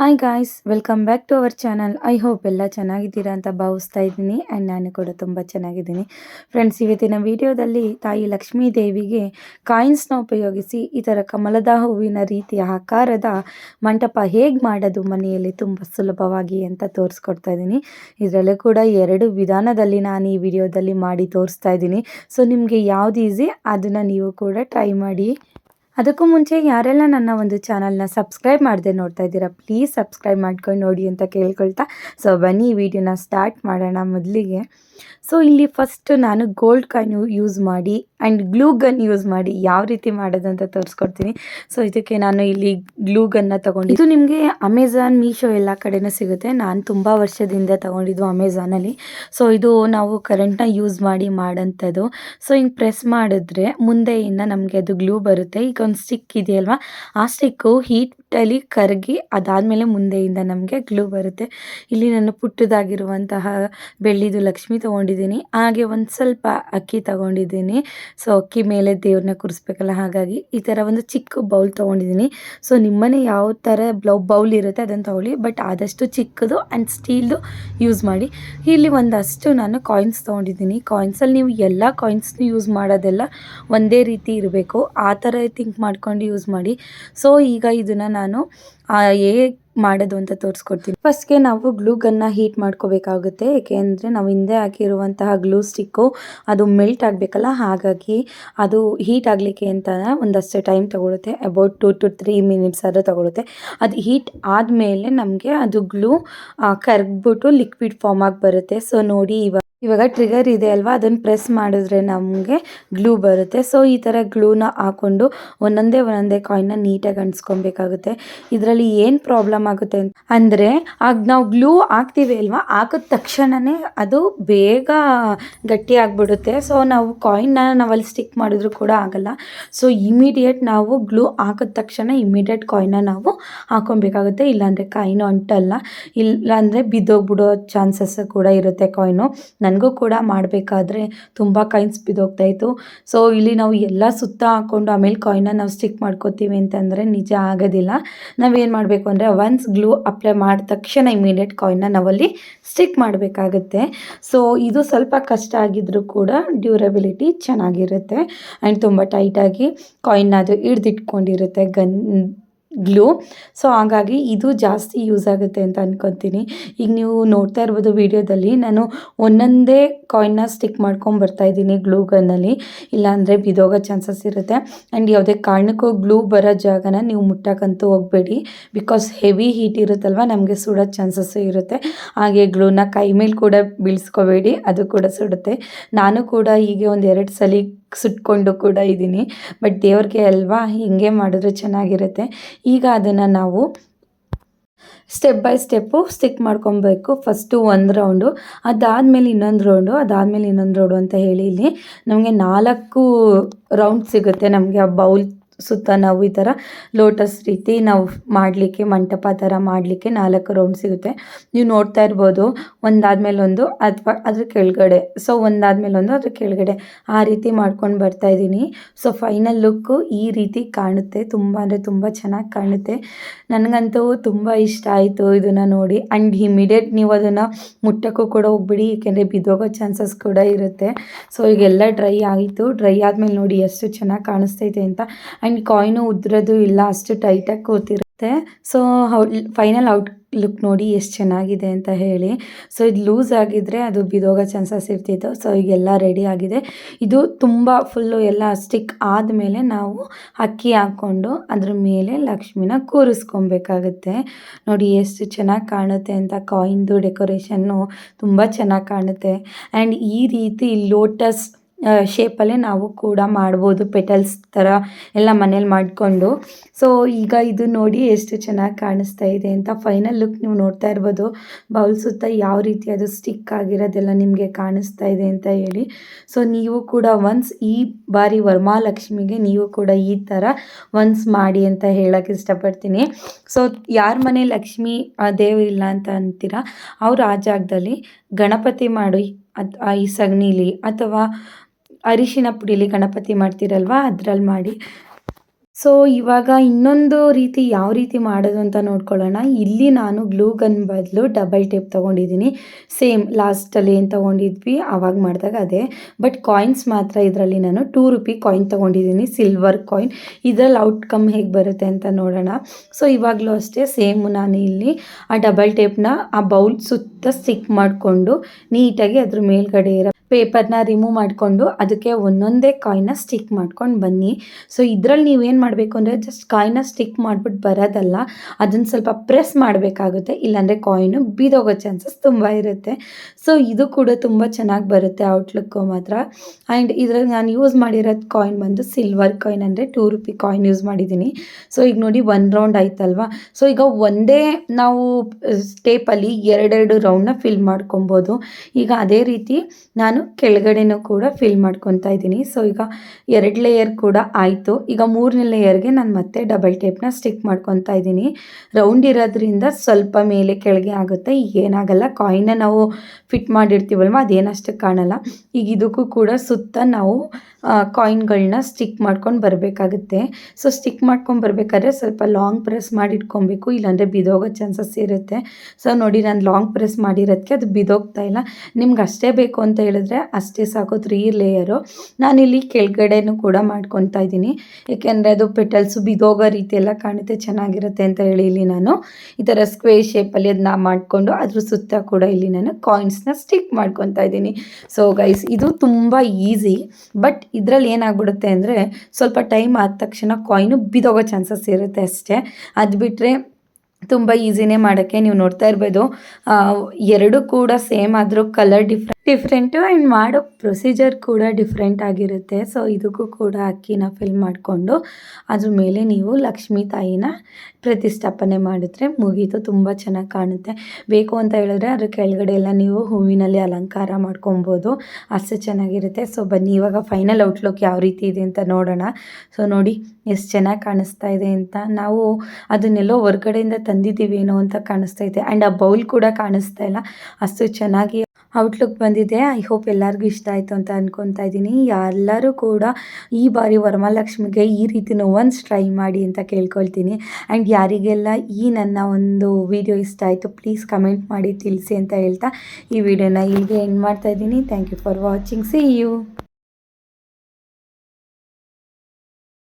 Hi guys welcome back to our channel I hope ಎಲ್ಲ ಚೆನ್ನಾಗಿದ್ದೀರಾ ಅಂತ ಭಾವಿಸ್ತಾ ಇದ್ದೀನಿ ಆ್ಯಂಡ್ ನಾನು ಕೂಡ ತುಂಬ ಚೆನ್ನಾಗಿದ್ದೀನಿ. ಫ್ರೆಂಡ್ಸ್ ಇವತ್ತಿನ ವಿಡಿಯೋದಲ್ಲಿ ತಾಯಿ ಲಕ್ಷ್ಮೀ ದೇವಿಗೆ ಕಾಯಿನ್ಸ್ನ ಉಪಯೋಗಿಸಿ ಈ ಥರ ಕಮಲದ ಹೂವಿನ ರೀತಿಯ ಆಕಾರದ ಮಂಟಪ ಹೇಗೆ ಮಾಡೋದು ಮನೆಯಲ್ಲಿ ತುಂಬ ಸುಲಭವಾಗಿ ಅಂತ ತೋರಿಸ್ಕೊಡ್ತಾ ಇದ್ದೀನಿ. ಇದರಲ್ಲೂ ಕೂಡ ಎರಡು ವಿಧಾನದಲ್ಲಿ ನಾನು ಈ ವಿಡಿಯೋದಲ್ಲಿ ಮಾಡಿ ತೋರಿಸ್ತಾ ಇದ್ದೀನಿ. ಸೊ ನಿಮಗೆ ಯಾವ್ದು ಈಸಿ ಅದನ್ನು ನೀವು ಕೂಡ ಟ್ರೈ ಮಾಡಿ. ಅದಕ್ಕೂ ಮುಂಚೆ ಯಾರೆಲ್ಲ ನನ್ನ ಒಂದು ಚಾನಲ್ನ ಸಬ್ಸ್ಕ್ರೈಬ್ ಮಾಡದೆ ನೋಡ್ತಾ ಇದ್ದೀರಾ ಪ್ಲೀಸ್ ಸಬ್ಸ್ಕ್ರೈಬ್ ಮಾಡ್ಕೊಂಡು ನೋಡಿ ಅಂತ ಕೇಳ್ಕೊಳ್ತಾ. ಸೊ ಬನ್ನಿ ವಿಡಿಯೋನ ಸ್ಟಾರ್ಟ್ ಮಾಡೋಣ ಮೊದಲಿಗೆ. ಸೊ ಇಲ್ಲಿ ಫಸ್ಟ್ ನಾನು ಗೋಲ್ಡ್ ಕಾಯಿನ್ ಯೂಸ್ ಮಾಡಿ ಆ್ಯಂಡ್ ಗ್ಲೂ ಗನ್ ಯೂಸ್ ಮಾಡಿ ಯಾವ ರೀತಿ ಮಾಡೋದು ಅಂತ ತೋರಿಸ್ಕೊಡ್ತೀನಿ. ಸೊ ಇದಕ್ಕೆ ನಾನು ಇಲ್ಲಿ ಗ್ಲೂ ಗನ್ನ ತೊಗೊಂಡು ಇದು ನಿಮಗೆ ಅಮೆಝಾನ್ ಮೀಶೋ ಎಲ್ಲ ಕಡೆನೂ ಸಿಗುತ್ತೆ. ನಾನು ತುಂಬ ವರ್ಷದಿಂದ ತೊಗೊಂಡಿದ್ದು ಅಮೆಝಾನಲ್ಲಿ ಸೊ ಇದು ನಾವು ಕರೆಂಟ್ನ ಯೂಸ್ ಮಾಡಿ ಮಾಡೋಂಥದ್ದು. ಸೊ ಹಿಂಗೆ ಪ್ರೆಸ್ ಮಾಡಿದ್ರೆ ಮುಂದೆಯಿಂದ ನಮಗೆ ಅದು ಗ್ಲೂ ಬರುತ್ತೆ. ಈಗ ಒಂದು ಸ್ಟಿಕ್ ಇದೆಯಲ್ವಾ? ಆ ಸ್ಟಿಕ್ಕು ಹೀಟಲ್ಲಿ ಕರಗಿ ಅದಾದಮೇಲೆ ಮುಂದೆಯಿಂದ ನಮಗೆ ಗ್ಲೂ ಬರುತ್ತೆ. ಇಲ್ಲಿ ನಾನು ಪುಟ್ಟದಾಗಿರುವಂತಹ ಬೆಳ್ಳಿದು ಲಕ್ಷ್ಮಿ ತೊಗೊಂಡಿದ್ದೀನಿ. ಹಾಗೆ ಒಂದು ಸ್ವಲ್ಪ ಅಕ್ಕಿ ತೊಗೊಂಡಿದ್ದೀನಿ. ಸೊ ಅಕ್ಕಿ ಮೇಲೆ ದೇವ್ರನ್ನ ಕುರಿಸ್ಬೇಕಲ್ಲ, ಹಾಗಾಗಿ ಈ ಥರ ಒಂದು ಚಿಕ್ಕ ಬೌಲ್ ತೊಗೊಂಡಿದ್ದೀನಿ. ಸೊ ನಿಮ್ಮನೆ ಯಾವ ಥರ ಬ್ಲೌ ಬೌಲ್ ಇರುತ್ತೆ ಅದನ್ನು ತೊಗೊಳ್ಳಿ. ಬಟ್ ಆದಷ್ಟು ಚಿಕ್ಕದು ಆ್ಯಂಡ್ ಸ್ಟೀಲ್ದು ಯೂಸ್ ಮಾಡಿ. ಇಲ್ಲಿ ಒಂದಷ್ಟು ನಾನು ಕಾಯಿನ್ಸ್ ತೊಗೊಂಡಿದ್ದೀನಿ. ಕಾಯಿನ್ಸಲ್ಲಿ ನೀವು ಎಲ್ಲ ಕಾಯಿನ್ಸ್ನು ಯೂಸ್ ಮಾಡೋದೆಲ್ಲ ಒಂದೇ ರೀತಿ ಇರಬೇಕು. ಆ ಥರ ಥಿಂಕ್ ಮಾಡ್ಕೊಂಡು ಯೂಸ್ ಮಾಡಿ. ಸೊ ಈಗ ಇದನ್ನು ನಾನು ಹೇಗೆ ಮಾಡೋದು ಅಂತ ತೋರಿಸ್ಕೊಡ್ತೀನಿ. ಫಸ್ಟ್ಗೆ ನಾವು ಗ್ಲೂ ಗನ್ನ ಹೀಟ್ ಮಾಡ್ಕೋಬೇಕಾಗುತ್ತೆ. ಏಕೆಂದರೆ ನಾವು ಹಿಂದೆ ಹಾಕಿರುವಂತಹ ಗ್ಲೂ ಸ್ಟಿಕ್ಕು ಅದು ಮೆಲ್ಟ್ ಆಗಬೇಕಲ್ಲ? ಹಾಗಾಗಿ ಅದು ಹೀಟ್ ಆಗಲಿಕ್ಕೆ ಅಂತ ಒಂದಷ್ಟು ಟೈಮ್ ತಗೊಳುತ್ತೆ. About two to three minutes ಆದರೂ ತಗೊಳುತ್ತೆ. ಅದು ಹೀಟ್ ಆದಮೇಲೆ ನಮಗೆ ಅದು ಗ್ಲೂ ಕರ್ಗ್ಬಿಟ್ಟು ಲಿಕ್ವಿಡ್ ಫಾರ್ಮ್ ಆಗಿ ಬರುತ್ತೆ. ಸೊ ನೋಡಿ ಇವಾಗ ಇವಾಗ ಟ್ರಿಗರ್ ಇದೆ ಅಲ್ವಾ? ಅದನ್ನು ಪ್ರೆಸ್ ಮಾಡಿದ್ರೆ ನಮಗೆ ಗ್ಲೂ ಬರುತ್ತೆ. ಸೊ ಈ ಥರ ಗ್ಲೂನ ಹಾಕ್ಕೊಂಡು ಒಂದೊಂದೇ ಒಂದೊಂದೇ ಕಾಯಿನ್ನ ನೀಟಾಗಿ ಅಂಟಿಸ್ಕೊಬೇಕಾಗುತ್ತೆ. ಇದರಲ್ಲಿ ಏನು ಪ್ರಾಬ್ಲಮ್ ಆಗುತ್ತೆ ಅಂದರೆ, ಆಗ ನಾವು ಗ್ಲೂ ಹಾಕ್ತೀವಿ ಅಲ್ವಾ? ಹಾಕಿದ ತಕ್ಷಣವೇ ಅದು ಬೇಗ ಗಟ್ಟಿ ಆಗಿಬಿಡುತ್ತೆ. ಸೊ ನಾವು ಕಾಯಿನ್ನ ನಾವಲ್ಲಿ ಸ್ಟಿಕ್ ಮಾಡಿದ್ರು ಕೂಡ ಆಗಲ್ಲ. ಸೊ ಇಮಿಡಿಯೇಟ್ ನಾವು ಗ್ಲೂ ಹಾಕಿದ ತಕ್ಷಣ ಇಮಿಡಿಯೇಟ್ ಕಾಯಿನ್ನ ನಾವು ಹಾಕೊಬೇಕಾಗುತ್ತೆ ಇಲ್ಲಾಂದರೆ ಕಾಯಿನೂ ಅಂಟಲ್ಲ ಇಲ್ಲಾಂದರೆ ಬಿದ್ದೋಗ್ಬಿಡೋ ಚಾನ್ಸಸ್ ಕೂಡ ಇರುತ್ತೆ ಕಾಯಿನು ನನಗೂ ಕೂಡ ಮಾಡಬೇಕಾದ್ರೆ ತುಂಬ ಕಾಯಿನ್ಸ್ ಬಿದ್ದೋಗ್ತಾಯಿತ್ತು ಸೊ ಇಲ್ಲಿ ನಾವು ಎಲ್ಲ ಸುತ್ತ ಹಾಕ್ಕೊಂಡು ಆಮೇಲೆ ಕಾಯಿನ್ನ ನಾವು ಸ್ಟಿಕ್ ಮಾಡ್ಕೋತೀವಿ ಅಂತಂದರೆ ನಿಜ ಆಗೋದಿಲ್ಲ. ನಾವೇನು ಮಾಡಬೇಕು ಅಂದರೆ ಒನ್ಸ್ ಗ್ಲೂ ಅಪ್ಲೈ ಮಾಡಿದ ತಕ್ಷಣ ಇಮಿಡಿಯೇಟ್ ಕಾಯಿನ್ನ ನಾವಲ್ಲಿ ಸ್ಟಿಕ್ ಮಾಡಬೇಕಾಗುತ್ತೆ. ಸೊ ಇದು ಸ್ವಲ್ಪ ಕಷ್ಟ ಆಗಿದ್ದರೂ ಕೂಡ ಡ್ಯೂರಬಿಲಿಟಿ ಚೆನ್ನಾಗಿರುತ್ತೆ. ಆ್ಯಂಡ್ ತುಂಬ ಟೈಟಾಗಿ ಕಾಯಿನ್ನ ಅದು ಹಿಡ್ದಿಟ್ಕೊಂಡಿರುತ್ತೆ ಗನ್ ಗ್ಲೂ ಸೊ ಹಾಗಾಗಿ ಇದು ಜಾಸ್ತಿ ಯೂಸ್ ಆಗುತ್ತೆ ಅಂತ ಅನ್ಕೊತೀನಿ. ಈಗ ನೀವು ನೋಡ್ತಾ ಇರ್ಬೋದು ವಿಡಿಯೋದಲ್ಲಿ, ನಾನು ಒಂದೊಂದೇ ಕಾಯಿನ್ನ ಸ್ಟಿಕ್ ಮಾಡ್ಕೊಂಡು ಬರ್ತಾ ಇದ್ದೀನಿ ಗ್ಲೂ ಗನ್ನಲ್ಲಿ ಇಲ್ಲಾಂದರೆ ಬಿದೋಗೋ ಚಾನ್ಸಸ್ ಇರುತ್ತೆ. ಆ್ಯಂಡ್ ಯಾವುದೇ ಕಾರಣಕ್ಕೂ ಗ್ಲೂ ಬರೋ ಜಾಗನ ನೀವು ಮುಟ್ಟಕ್ಕಂತೂ ಹೋಗಬೇಡಿ. ಬಿಕಾಸ್ ಹೆವಿ ಹೀಟ್ ಇರುತ್ತಲ್ವ, ನಮಗೆ ಸುಡೋ ಚಾನ್ಸಸ್ಸು ಇರುತ್ತೆ. ಹಾಗೆ ಗ್ಲೂನ ಕೈ ಮೇಲೆ ಕೂಡ ಬೀಳ್ಸ್ಕೋಬೇಡಿ, ಅದು ಕೂಡ ಸುಡುತ್ತೆ. ನಾನು ಕೂಡ ಹೀಗೆ ಒಂದು ಎರಡು ಸಲ ಸುಟ್ಕೊಂಡು ಕೂಡ ಇದ್ದೀನಿ. ಬಟ್ ದೇವ್ರಿಗೆ ಅಲ್ವಾ? ಹಿಂಗೆ ಮಾಡಿದ್ರೆ ಚೆನ್ನಾಗಿರುತ್ತೆ. ಈಗ ಅದನ್ನು ನಾವು ಸ್ಟೆಪ್ ಬೈ ಸ್ಟೆಪ್ಪು ಸ್ಟಿಕ್ ಮಾಡ್ಕೊಬೇಕು. ಫಸ್ಟು ಒಂದು ರೌಂಡು ಅದಾದಮೇಲೆ ಇನ್ನೊಂದು ರೌಂಡು ಅದಾದಮೇಲೆ ಇನ್ನೊಂದು ರೌಂಡು ಅಂತ ಹೇಳಿ ಇಲ್ಲಿ ನಮಗೆ ನಾಲ್ಕು ರೌಂಡ್ ಸಿಗುತ್ತೆ ನಮಗೆ ಆ ಬೌಲ್ ಸುತ್ತ ನಾವು ಈ ಥರ ಲೋಟಸ್ ರೀತಿ ನಾವು ಮಾಡಲಿಕ್ಕೆ, ಮಂಟಪ ಥರ ಮಾಡಲಿಕ್ಕೆ ನಾಲ್ಕು ರೌಂಡ್ ಸಿಗುತ್ತೆ. ನೀವು ನೋಡ್ತಾ ಇರ್ಬೋದು, ಒಂದಾದ್ಮೇಲೆ ಒಂದು ಅಥವಾ ಅದ್ರ ಕೆಳಗಡೆ. ಸೊ ಒಂದಾದ್ಮೇಲೆ ಒಂದು ಅದ್ರ ಕೆಳಗಡೆ. ಆ ರೀತಿ ಮಾಡ್ಕೊಂಡು ಬರ್ತಾ ಇದ್ದೀನಿ. ಸೊ ಫೈನಲ್ ಲುಕ್ಕು ಈ ರೀತಿ ಕಾಣುತ್ತೆ. ತುಂಬ ಅಂದರೆ ತುಂಬ ಚೆನ್ನಾಗಿ ಕಾಣುತ್ತೆ. ನನಗಂತೂ ತುಂಬ ಇಷ್ಟ ಆಯಿತು ಇದನ್ನು ನೋಡಿ. ಆ್ಯಂಡ್ ಇಮಿಡಿಯೇಟ್ ನೀವು ಅದನ್ನು ಮುಟ್ಟಕ್ಕೂ ಕೂಡ ಹೋಗ್ಬಿಡಿ ಏಕೆಂದರೆ ಬಿದ್ದೋಗೋ ಚಾನ್ಸಸ್ ಕೂಡ ಇರುತ್ತೆ. ಸೊ ಈಗೆಲ್ಲ ಡ್ರೈ ಆಯಿತು ಡ್ರೈ ಆದಮೇಲೆ ನೋಡಿ ಎಷ್ಟು ಚೆನ್ನಾಗಿ ಕಾಣಿಸ್ತೈತೆ ಅಂತ. ಕಾಯಿನು ಉದ್ರೋದು ಇಲ್ಲ, ಅಷ್ಟು ಟೈಟಾಗಿ ಕೂತಿರುತ್ತೆ. ಸೊ ಫೈನಲ್ ಔಟ್ ಲುಕ್ ನೋಡಿ ಎಷ್ಟು ಚೆನ್ನಾಗಿದೆ ಅಂತ ಹೇಳಿ. ಸೊ ಇದು ಲೂಸ್ ಆಗಿದ್ದರೆ ಅದು ಬಿದೋಗೋ ಚಾನ್ಸಸ್ ಇರ್ತಿತ್ತು. ಸೊ ಈಗೆಲ್ಲ ರೆಡಿ ಆಗಿದೆ. ಇದು ತುಂಬ ಫುಲ್ಲು ಎಲ್ಲ ಸ್ಟಿಕ್ ಆದಮೇಲೆ ನಾವು ಅಕ್ಕಿ ಹಾಕ್ಕೊಂಡು ಅದ್ರ ಮೇಲೆ ಲಕ್ಷ್ಮಿನ ಕೂರಿಸ್ಕೊಬೇಕಾಗುತ್ತೆ. ನೋಡಿ ಎಷ್ಟು ಚೆನ್ನಾಗಿ ಕಾಣುತ್ತೆ ಅಂತ ಕಾಯಿನ್ದು ಡೆಕೋರೇಷನ್ನು ತುಂಬ ಚೆನ್ನಾಗಿ ಕಾಣುತ್ತೆ. ಆ್ಯಂಡ್ ಈ ರೀತಿ ಲೋಟಸ್ ಶೇಪಲ್ಲೇ ನಾವು ಕೂಡ ಮಾಡ್ಬೋದು ಪೆಟಲ್ಸ್ ಥರ ಎಲ್ಲ ಮನೇಲಿ ಮಾಡಿಕೊಂಡು. ಸೊ ಈಗ ಇದು ನೋಡಿ ಎಷ್ಟು ಚೆನ್ನಾಗಿ ಕಾಣಿಸ್ತಾ ಇದೆ ಅಂತ ಫೈನಲ್ ಲುಕ್ ನೀವು ನೋಡ್ತಾ ಇರ್ಬೋದು. ಬೌಲ್ ಸುತ್ತ ಯಾವ ರೀತಿ ಅದು ಸ್ಟಿಕ್ ಆಗಿರೋದೆಲ್ಲ ನಿಮಗೆ ಕಾಣಿಸ್ತಾ ಇದೆ ಅಂತ ಹೇಳಿ. ಸೊ ನೀವು ಕೂಡ ಒನ್ಸ್ ಈ ಬಾರಿ ವರ್ಮಾಲಕ್ಷ್ಮಿಗೆ ನೀವು ಕೂಡ ಈ ಥರ ಒನ್ಸ್ ಮಾಡಿ ಅಂತ ಹೇಳೋಕ್ಕೆ ಇಷ್ಟಪಡ್ತೀನಿ. ಸೊ ಯಾರ ಮನೆ ಲಕ್ಷ್ಮಿ ದೇವರಿಲ್ಲ ಅಂತ ಅಂತೀರಾ? ಅವ್ರು ಆ ಜಾಗದಲ್ಲಿ ಗಣಪತಿ ಮಾಡಿ ಅಥ್ ಈ ಸಗಣಿಲಿ ಅಥವಾ ಅರಿಶಿನ ಪುಡಿಲಿ ಗಣಪತಿ ಮಾಡ್ತೀರಲ್ವ? ಅದ್ರಲ್ಲಿ ಮಾಡಿ. ಸೊ ಇವಾಗ ಇನ್ನೊಂದು ರೀತಿ ಯಾವ ರೀತಿ ಮಾಡೋದು ಅಂತ ನೋಡ್ಕೊಳ್ಳೋಣ. ಇಲ್ಲಿ ನಾನು ಗ್ಲೂ ಗನ್ ಬದಲು ಡಬಲ್ ಟೇಪ್ ತೊಗೊಂಡಿದ್ದೀನಿ. ಸೇಮ್ ಲಾಸ್ಟಲ್ಲಿ ಏನು ತೊಗೊಂಡಿದ್ವಿ? ಆವಾಗ ಮಾಡಿದಾಗ ಅದೇ. ಬಟ್ ಕಾಯಿನ್ಸ್ ಮಾತ್ರ ಇದರಲ್ಲಿ ನಾನು ಟೂ ರುಪಿ ಕಾಯಿನ್ ತೊಗೊಂಡಿದ್ದೀನಿ, ಸಿಲ್ವರ್ ಕಾಯಿನ್. ಇದರಲ್ಲಿ ಔಟ್ಕಮ್ ಹೇಗೆ ಬರುತ್ತೆ ಅಂತ ನೋಡೋಣ. ಸೊ ಇವಾಗಲೂ ಅಷ್ಟೇ ಸೇಮ್ ನಾನು ಇಲ್ಲಿ ಆ ಡಬಲ್ ಟೇಪ್ನ ಆ ಬೌಲ್ ಸುತ್ತ ಸ್ಟಿಕ್ ಮಾಡಿಕೊಂಡು ನೀಟಾಗಿ ಅದ್ರ ಮೇಲ್ಗಡೆ ಇರೋ ಪೇಪರ್ನ ರಿಮೂವ್ ಮಾಡಿಕೊಂಡು ಅದಕ್ಕೆ ಒಂದೊಂದೇ ಕಾಯಿನ ಸ್ಟಿಕ್ ಮಾಡ್ಕೊಂಡು ಬನ್ನಿ. ಸೊ, ಇದರಲ್ಲಿ ನೀವೇನು ಮಾಡಬೇಕು ಅಂದರೆ ಜಸ್ಟ್ ಕಾಯಿನ ಸ್ಟಿಕ್ ಮಾಡಿಬಿಟ್ಟು ಬರೋದಲ್ಲ, ಅದನ್ನು ಸ್ವಲ್ಪ ಪ್ರೆಸ್ ಮಾಡಬೇಕಾಗುತ್ತೆ. ಇಲ್ಲಾಂದರೆ ಕಾಯಿನು ಬೀದೋಗೋ ಚಾನ್ಸಸ್ ತುಂಬ ಇರುತ್ತೆ. ಸೊ, ಇದು ಕೂಡ ತುಂಬ ಚೆನ್ನಾಗಿ ಬರುತ್ತೆ ಔಟ್ಲುಕ್ಕು ಮಾತ್ರ. ಆ್ಯಂಡ್ ಇದ್ರಲ್ಲಿ ನಾನು ಯೂಸ್ ಮಾಡಿರೋದು ಕಾಯಿನ್ ಬಂದು ಸಿಲ್ವರ್ ಕಾಯಿನ್ ಅಂದರೆ ಟೂ ರುಪಿ ಕಾಯಿನ್ ಯೂಸ್ ಮಾಡಿದ್ದೀನಿ. ಸೊ, ಈಗ ನೋಡಿ ಒನ್ ರೌಂಡ್ ಆಯ್ತಲ್ವಾ? ಸೊ, ಈಗ ಒಂದೇ ನಾವು ಸ್ಟೇಪಲ್ಲಿ ಎರಡೆರಡು ರೌಂಡ್ನ ಫಿಲ್ ಮಾಡ್ಕೊಬೋದು. ಈಗ ಅದೇ ರೀತಿ ನಾನು ಕೆಳಗಡೆನೂ ಕೂಡ ಫಿಲ್ ಮಾಡ್ಕೊತಾ ಇದ್ದೀನಿ. ಸೊ ಈಗ ಎರಡು ಲೇಯರ್ ಕೂಡ ಆಯಿತು. ಈಗ ಮೂರನೇ ಲೇಯರ್ಗೆ ನಾನು ಮತ್ತೆ ಡಬಲ್ ಟೇಪ್ನ ಸ್ಟಿಕ್ ಮಾಡ್ಕೊತಾ ಇದ್ದೀನಿ. ರೌಂಡ್ ಇರೋದ್ರಿಂದ ಸ್ವಲ್ಪ ಮೇಲೆ ಕೆಳಗೆ ಆಗುತ್ತೆ. ಈಗ ಏನಾಗಲ್ಲ ಕಾಯಿನ ನಾವು ಫಿಟ್ ಮಾಡಿರ್ತೀವಲ್ವ? ಅದೇನಷ್ಟು ಕಾಣಲ್ಲ. ಈಗ ಇದಕ್ಕೂ ಕೂಡ ಸುತ್ತ ನಾವು ಕಾಯಿನ್ಗಳನ್ನ ಸ್ಟಿಕ್ ಮಾಡ್ಕೊಂಡು ಬರಬೇಕಾಗುತ್ತೆ. ಸೊ ಸ್ಟಿಕ್ ಮಾಡ್ಕೊಂಡು ಬರಬೇಕಾದ್ರೆ ಸ್ವಲ್ಪ ಲಾಂಗ್ ಪ್ರೆಸ್ ಮಾಡಿ ಇಟ್ಕೊಬೇಕು. ಇಲ್ಲಾಂದರೆ ಬಿದೋಗೋ ಚಾನ್ಸಸ್ ಇರುತ್ತೆ. ಸೊ ನೋಡಿ, ನಾನು ಲಾಂಗ್ ಪ್ರೆಸ್ ಮಾಡಿರೋದಕ್ಕೆ ಅದು ಬಿದೋಗ್ತಾ ಇಲ್ಲ. ನಿಮ್ಗೆ ಅಷ್ಟೇ ಬೇಕು ಅಂತ ಹೇಳಿದ್ರೆ ಅಷ್ಟೇ ಸಾಕು ತ್ರೀ ಲೇಯರು ನಾನಿಲ್ಲಿ ಕೆಳಗಡೆನೂ ಕೂಡ ಮಾಡ್ಕೊತಾ ಇದ್ದೀನಿ. ಏಕೆಂದರೆ ಅದು ಪೆಟಲ್ಸು ಬಿದೋಗೋ ರೀತಿ ಎಲ್ಲ ಕಾಣುತ್ತೆ, ಚೆನ್ನಾಗಿರುತ್ತೆ ಅಂತ ಹೇಳಿ ಇಲ್ಲಿ ನಾನು. ಈ ಥರ ಸ್ಕ್ವೇ ಶೇಪಲ್ಲಿ ಅದನ್ನ ಮಾಡಿಕೊಂಡು ಅದ್ರ ಸುತ್ತ ಕೂಡ ಇಲ್ಲಿ ನಾನು ಕಾಯಿನ್ಸ್ನ ಸ್ಟಿಕ್ ಮಾಡ್ಕೊತಾ ಇದ್ದೀನಿ. ಸೊ ಗೈಸ್ ಇದು ತುಂಬ ಈಸಿ ಬಟ್ ಇದರಲ್ಲಿ ಏನಾಗ್ಬಿಡುತ್ತೆ ಅಂದರೆ ಸ್ವಲ್ಪ ಟೈಮ್ ಆದ ತಕ್ಷಣ ಕಾಯಿನು ಬಿದೋಗೋ ಚಾನ್ಸಸ್ ಇರುತ್ತೆ ಅಷ್ಟೇ. ಅದು ಬಿಟ್ಟರೆ ತುಂಬ ಈಸಿನೇ ಮಾಡೋಕ್ಕೆ ನೀವು ನೋಡ್ತಾ ಇರ್ಬೋದು. ಎರಡು ಕೂಡ ಸೇಮ್ ಆದರೂ ಕಲರ್ ಡಿಫ್ರೆಂಟ್ ಡಿಫ್ರೆಂಟು ಆ್ಯಂಡ್ ಮಾಡೋ ಪ್ರೊಸೀಜರ್ ಕೂಡ ಡಿಫ್ರೆಂಟ್ ಆಗಿರುತ್ತೆ. ಸೊ ಇದಕ್ಕೂ ಕೂಡ ಅಕ್ಕಿನ ಫಿಲ್ ಮಾಡಿಕೊಂಡು, ಅದ್ರ ಮೇಲೆ ನೀವು ಲಕ್ಷ್ಮೀ ತಾಯಿನ ಪ್ರತಿಷ್ಠಾಪನೆ ಮಾಡಿದ್ರೆ ಮುಗೀತು, ತುಂಬ ಚೆನ್ನಾಗಿ ಕಾಣುತ್ತೆ. ಬೇಕು ಅಂತ ಹೇಳಿದ್ರೆ ಅದ್ರ ಕೆಳಗಡೆ ಎಲ್ಲ ನೀವು ಹೂವಿನಲ್ಲಿ ಅಲಂಕಾರ ಮಾಡ್ಕೊಬೋದು. ಅಷ್ಟು ಚೆನ್ನಾಗಿರುತ್ತೆ. ಸೊ ಬನ್ನಿ, ಇವಾಗ ಫೈನಲ್ ಔಟ್ಲುಕ್ ಯಾವ ರೀತಿ ಇದೆ ಅಂತ ನೋಡೋಣ. ಸೊ ನೋಡಿ, ಎಷ್ಟು ಚೆನ್ನಾಗಿ ಕಾಣಿಸ್ತಾ ಇದೆ ಅಂತ. ನಾವು ಅದನ್ನೆಲ್ಲೋ ಹೊರ್ಗಡೆಯಿಂದ ತಂದಿದ್ದೀವೇನೋ ಅಂತ ಕಾಣಿಸ್ತಾ ಇದೆ. ಆ್ಯಂಡ್ ಆ ಬೌಲ್ ಕೂಡ ಕಾಣಿಸ್ತಾ ಇಲ್ಲ. ಅಷ್ಟು ಚೆನ್ನಾಗಿ ಔಟ್ಲುಕ್ ಬಂದಿದೆ. ಐ ಹೋಪ್ ಎಲ್ಲರಿಗೂ ಇಷ್ಟ ಆಯಿತು ಅಂತ ಅಂದ್ಕೊತಾ ಇದ್ದೀನಿ. ಎಲ್ಲರೂ ಕೂಡ ಈ ಬಾರಿ ವರಮಹಾಲಕ್ಷ್ಮಿಗೆ ಈ ರೀತಿನೂ ಒನ್ಸ್ ಟ್ರೈ ಮಾಡಿ ಅಂತ ಕೇಳ್ಕೊಳ್ತೀನಿ. ಆ್ಯಂಡ್ ಯಾರಿಗೆಲ್ಲ ಈ ನನ್ನ ಒಂದು ವಿಡಿಯೋ ಇಷ್ಟ ಆಯಿತು ಪ್ಲೀಸ್ ಕಮೆಂಟ್ ಮಾಡಿ, ತಿಳಿಸಿ ಅಂತ ಹೇಳ್ತಾ ಈ ವಿಡಿಯೋನ ಇಲ್ಲಿಗೆ ಎಂಡ್ ಮಾಡ್ತಾ ಇದ್ದೀನಿ. Thank you for watching see you